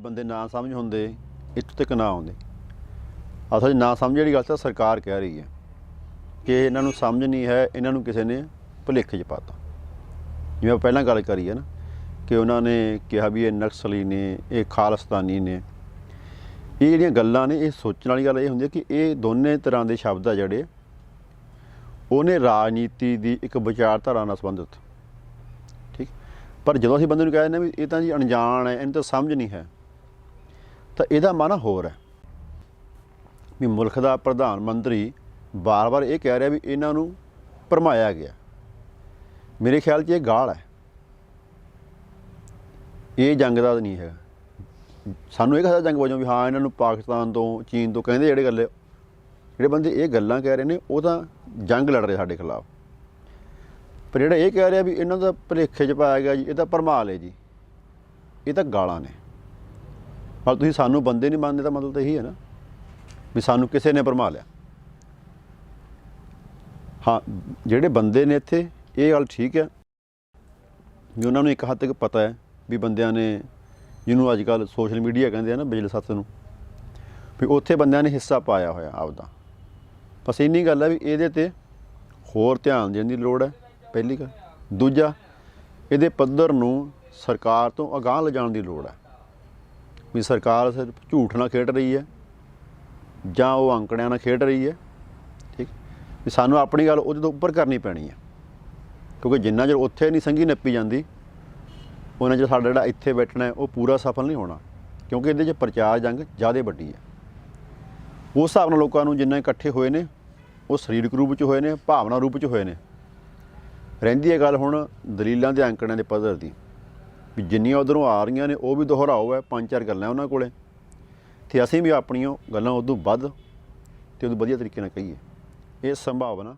ਬੰਦੇ ਨਾ ਸਮਝ ਹੁੰਦੇ ਇੱਥੋਂ ਤੱਕ ਨਾ ਆਉਂਦੇ। ਅਸਲ 'ਚ ਨਾ ਸਮਝ ਜਿਹੜੀ ਗੱਲ ਤਾਂ ਸਰਕਾਰ ਕਹਿ ਰਹੀ ਹੈ ਕਿ ਇਹਨਾਂ ਨੂੰ ਸਮਝ ਨਹੀਂ ਹੈ, ਇਹਨਾਂ ਨੂੰ ਕਿਸੇ ਨੇ ਭੁਲੇਖੇ 'ਚ ਪਾਤਾ। ਜਿਵੇਂ ਆਪਾਂ ਪਹਿਲਾਂ ਗੱਲ ਕਰੀ ਹੈ ਨਾ ਕਿ ਉਹਨਾਂ ਨੇ ਕਿਹਾ ਵੀ ਇਹ ਨਕਸਲੀ ਨੇ, ਇਹ ਖਾਲਸਤਾਨੀ ਨੇ। ਇਹ ਜਿਹੜੀਆਂ ਗੱਲਾਂ ਨੇ, ਇਹ ਸੋਚਣ ਵਾਲੀ ਗੱਲ ਇਹ ਹੁੰਦੀ ਹੈ ਕਿ ਇਹ ਦੋਨੇ ਤਰ੍ਹਾਂ ਦੇ ਸ਼ਬਦ ਆ ਜਿਹੜੇ, ਉਹਨੇ ਰਾਜਨੀਤੀ ਦੀ ਇੱਕ ਵਿਚਾਰਧਾਰਾ ਨਾਲ ਸੰਬੰਧਿਤ। ਠੀਕ? ਪਰ ਜਦੋਂ ਅਸੀਂ ਬੰਦੇ ਨੂੰ ਕਹਿ ਦਿੰਦੇ ਵੀ ਇਹ ਤਾਂ ਜੀ ਅਣਜਾਣ ਹੈ, ਇਹਨੂੰ ਤਾਂ ਸਮਝ ਨਹੀਂ ਹੈ ਤਾਂ ਇਹਦਾ ਮਨ ਹੋਰ ਹੈ ਵੀ ਮੁਲਕ ਦਾ ਪ੍ਰਧਾਨ ਮੰਤਰੀ ਬਾਰ-ਬਾਰ ਇਹ ਕਹਿ ਰਿਹਾ ਵੀ ਇਹਨਾਂ ਨੂੰ ਭਰਮਾਇਆ ਗਿਆ। ਮੇਰੇ ਖਿਆਲ 'ਚ ਇਹ ਗਾਲ ਹੈ। ਇਹ ਜੰਗ ਦਾ ਨਹੀਂ ਹੈਗਾ। ਸਾਨੂੰ ਇਹ ਕਹਦਾ ਜੰਗ ਵਜੋਂ ਵੀ ਹਾਂ, ਇਹਨਾਂ ਨੂੰ ਪਾਕਿਸਤਾਨ ਤੋਂ, ਚੀਨ ਤੋਂ ਕਹਿੰਦੇ ਜਿਹੜੇ ਗੱਲੇ, ਜਿਹੜੇ ਬੰਦੇ ਇਹ ਗੱਲਾਂ ਕਹਿ ਰਹੇ ਨੇ, ਉਹ ਤਾਂ ਜੰਗ ਲੜ ਰਹੇ ਸਾਡੇ ਖਿਲਾਫ। ਪਰ ਜਿਹੜਾ ਇਹ ਕਹਿ ਰਿਹਾ ਵੀ ਇਹਨਾਂ ਦਾ ਭਲੇਖੇ 'ਚ ਪਾਇਆ ਗਿਆ ਜੀ, ਇਹ ਤਾਂ ਭਰਮਾ ਹੈ ਜੀ। ਇਹ ਤਾਂ ਗਾਲਾਂ ਨੇ। ਪਰ ਤੁਸੀਂ ਸਾਨੂੰ ਬੰਦੇ ਨਹੀਂ ਮੰਨਦੇ ਦਾ ਮਤਲਬ ਤਾਂ ਇਹੀ ਹੈ ਨਾ ਵੀ ਸਾਨੂੰ ਕਿਸੇ ਨੇ ਭਰਮਾ ਲਿਆ। ਹਾਂ, ਜਿਹੜੇ ਬੰਦੇ ਨੇ ਇੱਥੇ, ਇਹ ਗੱਲ ਠੀਕ ਹੈ ਵੀ ਉਹਨਾਂ ਨੂੰ ਇੱਕ ਹੱਦ ਤੱਕ ਪਤਾ ਹੈ ਵੀ ਬੰਦਿਆਂ ਨੇ, ਜਿਹਨੂੰ ਅੱਜ ਕੱਲ ਸੋਸ਼ਲ ਮੀਡੀਆ ਕਹਿੰਦੇ ਆ ਨਾ ਬਿਜਲ ਸੱਤ ਨੂੰ, ਵੀ ਉੱਥੇ ਬੰਦਿਆਂ ਨੇ ਹਿੱਸਾ ਪਾਇਆ ਹੋਇਆ ਆਪਦਾ। ਬਸ ਇੰਨੀ ਗੱਲ ਹੈ ਵੀ ਇਹਦੇ ਤੇ ਹੋਰ ਧਿਆਨ ਦੇਣ ਦੀ ਲੋੜ ਹੈ, ਪਹਿਲੀ ਗੱਲ। ਦੂਜਾ, ਇਹਦੇ ਪੱਧਰ ਨੂੰ ਸਰਕਾਰ ਤੋਂ ਅਗਾਂਹ ਲਿਜਾਣ ਦੀ ਲੋੜ ਹੈ। ਵੀ ਸਰਕਾਰ ਸਿਰਫ ਝੂਠ ਨਾਲ ਖੇਡ ਰਹੀ ਹੈ ਜਾਂ ਉਹ ਅੰਕੜਿਆਂ ਨਾਲ ਖੇਡ ਰਹੀ ਹੈ, ਠੀਕ? ਵੀ ਸਾਨੂੰ ਆਪਣੀ ਗੱਲ ਉਹਦੇ ਤੋਂ ਉੱਪਰ ਕਰਨੀ ਪੈਣੀ ਹੈ। ਕਿਉਂਕਿ ਜਿੰਨਾ ਚਿਰ ਉੱਥੇ ਨਹੀਂ ਸੰਗੀ ਨੱਪੀ ਜਾਂਦੀ, ਉਹਨਾਂ ਚਿਰ ਸਾਡਾ ਜਿਹੜਾ ਇੱਥੇ ਬੈਠਣਾ ਉਹ ਪੂਰਾ ਸਫਲ ਨਹੀਂ ਹੋਣਾ। ਕਿਉਂਕਿ ਇਹਦੇ 'ਚ ਪ੍ਰਚਾਰ ਜੰਗ ਜ਼ਿਆਦਾ ਵੱਡੀ ਹੈ। ਉਸ ਹਿਸਾਬ ਨਾਲ ਲੋਕਾਂ ਨੂੰ ਜਿੰਨੇ ਇਕੱਠੇ ਹੋਏ ਨੇ, ਉਹ ਸਰੀਰਕ ਰੂਪ 'ਚ ਹੋਏ ਨੇ, ਭਾਵਨਾ ਰੂਪ 'ਚ ਹੋਏ ਨੇ। ਰਹਿੰਦੀ ਹੈ ਗੱਲ ਹੁਣ ਦਲੀਲਾਂ ਦੇ ਅੰਕੜਿਆਂ ਦੇ ਪੱਧਰ ਦੀ। ਵੀ ਜਿੰਨੀਆਂ ਉਧਰੋਂ ਆ ਰਹੀਆਂ ਨੇ, ਉਹ ਵੀ ਦੁਹਰਾਓ ਹੈ, ਪੰਜ ਚਾਰ ਗੱਲਾਂ ਉਹਨਾਂ ਕੋਲੇ। ਤੇ ਅਸੀਂ ਵੀ ਆਪਣੀਆਂ ਗੱਲਾਂ ਉਦੋਂ ਵੱਧ ਤੇ ਉਦੋਂ ਵਧੀਆ ਤਰੀਕੇ ਨਾਲ ਕਹੀਏ। ਇਹ ਸੰਭਾਵਨਾ